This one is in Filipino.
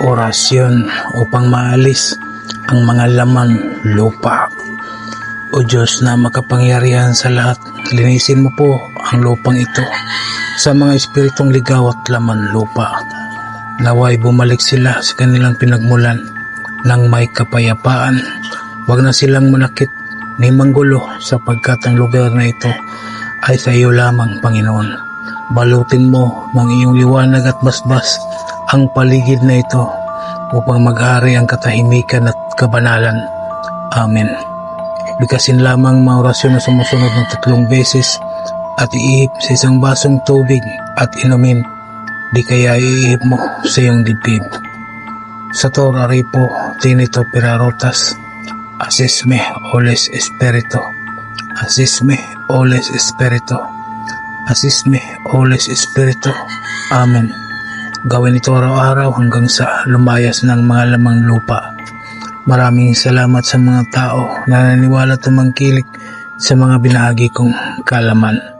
orasyon upang maalis ang mga laman lupa. O Diyos na makapangyarihan sa lahat, linisin mo po ang lupang ito sa mga espiritong ligaw at laman lupa. Naway bumalik sila sa kanilang pinagmulan ng may kapayapaan. Huwag na silang manakit ni manggulo sapagkat ang lugar na ito ay sa iyo lamang, Panginoon. Balutin mo ng iyong liwanag at basbas ang paligid na ito upang maghari ang katahimikan at kabanalan. Amen. Bigkasin lamang mga orasyon na sumusunod ng tatlong beses at iihip sa isang basong tubig at inumin. Di kaya iihip mo sa iyong dibdib. Sa Torah Ripo, Tinito Pirarotas, Asisme Oles Espirito, Asisme Oles Espirito, Asisme Oles Espirito. Amen. Gawin ito araw-araw hanggang sa lumayas ng mga lamang lupa. Maraming salamat sa mga tao na naniwala tumangkilik sa mga binahagi kong kalaman.